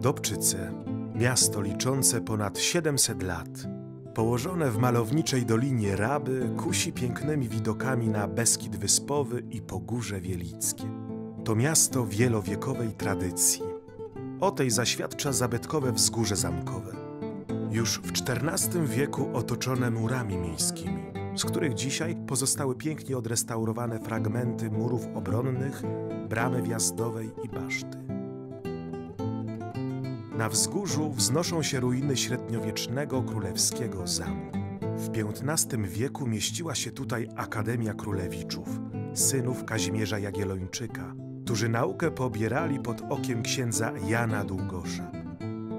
Dobczyce, miasto liczące ponad 700 lat, położone w malowniczej dolinie Raby, kusi pięknymi widokami na Beskid Wyspowy i Pogórze Wielickie. To miasto wielowiekowej tradycji. O tej zaświadcza zabytkowe wzgórze zamkowe. Już w XIV wieku otoczone murami miejskimi, z których dzisiaj pozostały pięknie odrestaurowane fragmenty murów obronnych, bramy wjazdowej i baszty. Na wzgórzu wznoszą się ruiny średniowiecznego królewskiego zamku. W XV wieku mieściła się tutaj Akademia Królewiczów, synów Kazimierza Jagiellończyka, którzy naukę pobierali pod okiem księdza Jana Długosza.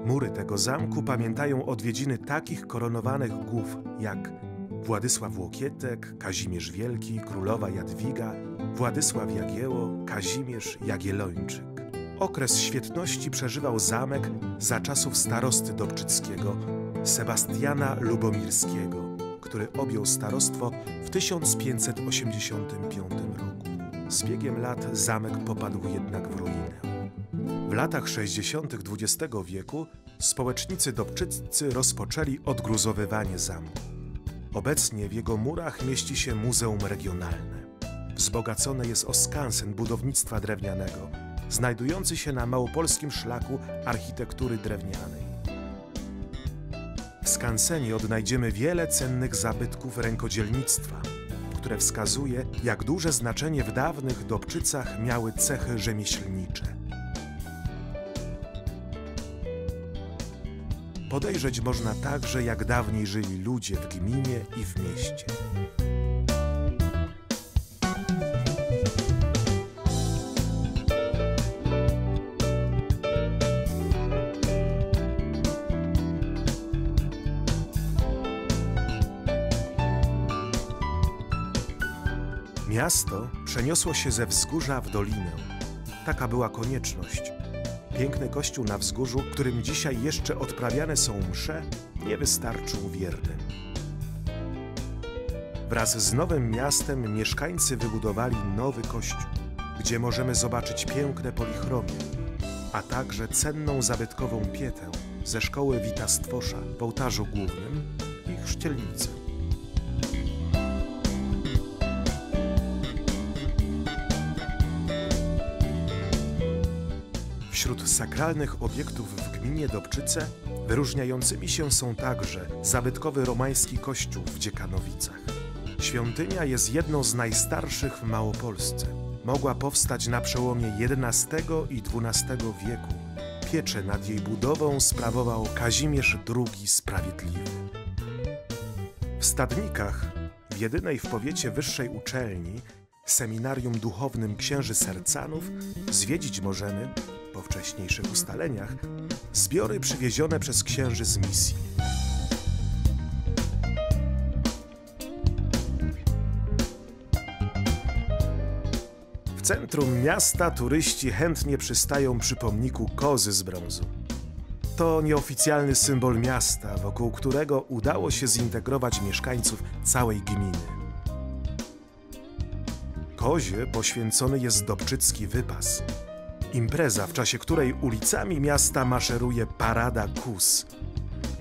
Mury tego zamku pamiętają odwiedziny takich koronowanych głów jak Władysław Łokietek, Kazimierz Wielki, królowa Jadwiga, Władysław Jagieło, Kazimierz Jagiellończyk. Okres świetności przeżywał zamek za czasów starosty Dobczyckiego, Sebastiana Lubomirskiego, który objął starostwo w 1585 roku. Z biegiem lat zamek popadł jednak w ruinę. W latach 60. XX wieku społecznicy dobczyccy rozpoczęli odgruzowywanie zamku. Obecnie w jego murach mieści się Muzeum Regionalne. Wzbogacone jest o skansen budownictwa drewnianego, znajdujący się na małopolskim szlaku architektury drewnianej. W skansenie odnajdziemy wiele cennych zabytków rękodzielnictwa, które wskazuje, jak duże znaczenie w dawnych Dobczycach miały cechy rzemieślnicze. Podejrzeć można także, jak dawniej żyli ludzie w gminie i w mieście. Miasto przeniosło się ze wzgórza w dolinę. Taka była konieczność. Piękny kościół na wzgórzu, którym dzisiaj jeszcze odprawiane są msze, nie wystarczył wiernym. Wraz z nowym miastem mieszkańcy wybudowali nowy kościół, gdzie możemy zobaczyć piękne polichromie, a także cenną zabytkową pietę ze szkoły Wita Stwosza w ołtarzu głównym i chrzcielnicę. Wśród sakralnych obiektów w gminie Dobczyce wyróżniającymi się są także zabytkowy romański kościół w Dziekanowicach. Świątynia jest jedną z najstarszych w Małopolsce. Mogła powstać na przełomie XI i XII wieku. Pieczę nad jej budową sprawował Kazimierz II Sprawiedliwy. W Stadnikach, w jedynej w powiecie wyższej uczelni, seminarium duchownym księży Sercanów, zwiedzić możemy po wcześniejszych ustaleniach zbiory przywiezione przez księży z misji. W centrum miasta turyści chętnie przystają przy pomniku kozy z brązu. To nieoficjalny symbol miasta, wokół którego udało się zintegrować mieszkańców całej gminy. Kozie poświęcony jest Dobczycki Wypas, Impreza, w czasie której ulicami miasta maszeruje parada kus,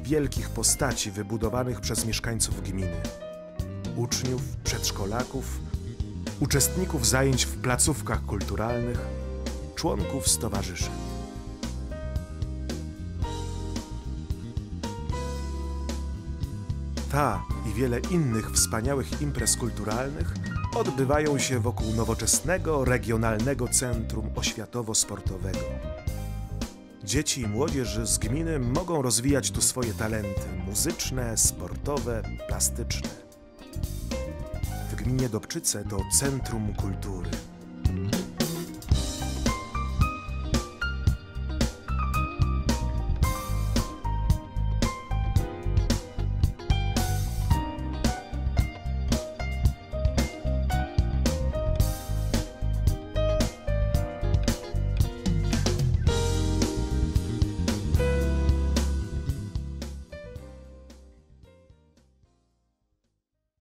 wielkich postaci wybudowanych przez mieszkańców gminy. Uczniów, przedszkolaków, uczestników zajęć w placówkach kulturalnych, członków stowarzyszeń. Ta i wiele innych wspaniałych imprez kulturalnych odbywają się wokół nowoczesnego regionalnego centrum oświatowo-sportowego. Dzieci i młodzież z gminy mogą rozwijać tu swoje talenty muzyczne, sportowe, plastyczne. W gminie Dobczyce to Centrum Kultury.